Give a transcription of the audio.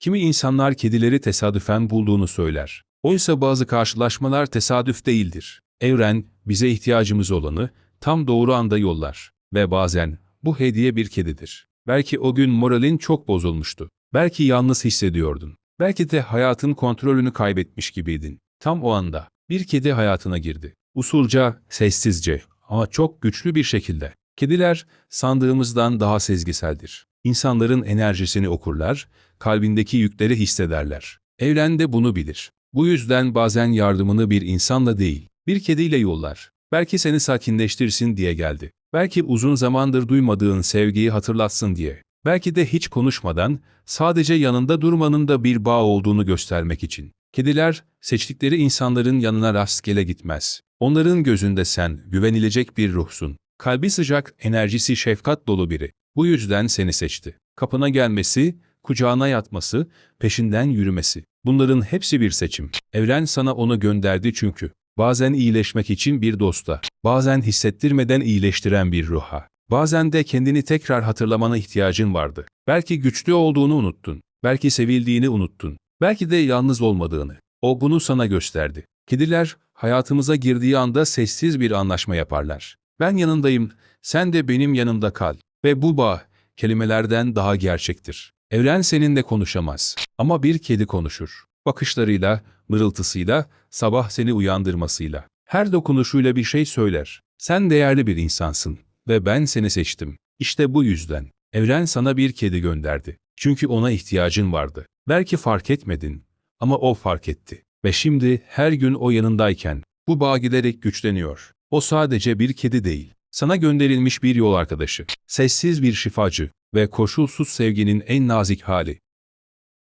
Kimi insanlar kedileri tesadüfen bulduğunu söyler. Oysa bazı karşılaşmalar tesadüf değildir. Evren, bize ihtiyacımız olanı tam doğru anda yollar. Ve bazen bu hediye bir kedidir. Belki o gün moralin çok bozulmuştu. Belki yalnız hissediyordun. Belki de hayatın kontrolünü kaybetmiş gibiydin. Tam o anda bir kedi hayatına girdi. Usulca, sessizce ama çok güçlü bir şekilde. Kediler sandığımızdan daha sezgiseldir. İnsanların enerjisini okurlar, kalbindeki yükleri hissederler. Evren de bunu bilir. Bu yüzden bazen yardımını bir insanla değil, bir kediyle yollar. Belki seni sakinleştirsin diye geldi. Belki uzun zamandır duymadığın sevgiyi hatırlatsın diye. Belki de hiç konuşmadan sadece yanında durmanın da bir bağ olduğunu göstermek için. Kediler seçtikleri insanların yanına rastgele gitmez. Onların gözünde sen güvenilecek bir ruhsun. Kalbi sıcak, enerjisi şefkat dolu biri. Bu yüzden seni seçti. Kapına gelmesi, kucağına yatması, peşinden yürümesi. Bunların hepsi bir seçim. Evren sana onu gönderdi çünkü. Bazen iyileşmek için bir dosta, bazen hissettirmeden iyileştiren bir ruha, bazen de kendini tekrar hatırlamana ihtiyacın vardı. Belki güçlü olduğunu unuttun, belki sevildiğini unuttun, belki de yalnız olmadığını. O bunu sana gösterdi. Kediler hayatımıza girdiği anda sessiz bir anlaşma yaparlar. Ben yanındayım, sen de benim yanımda kal. Ve bu bağ kelimelerden daha gerçektir. Evren seninle konuşamaz ama bir kedi konuşur. Bakışlarıyla, mırıltısıyla, sabah seni uyandırmasıyla. Her dokunuşuyla bir şey söyler. Sen değerli bir insansın ve ben seni seçtim. İşte bu yüzden. Evren sana bir kedi gönderdi. Çünkü ona ihtiyacın vardı. Belki fark etmedin ama o fark etti. Ve şimdi her gün o yanındayken bu bağ giderek güçleniyor. O sadece bir kedi değil. Sana gönderilmiş bir yol arkadaşı. Sessiz bir şifacı ve koşulsuz sevginin en nazik hali.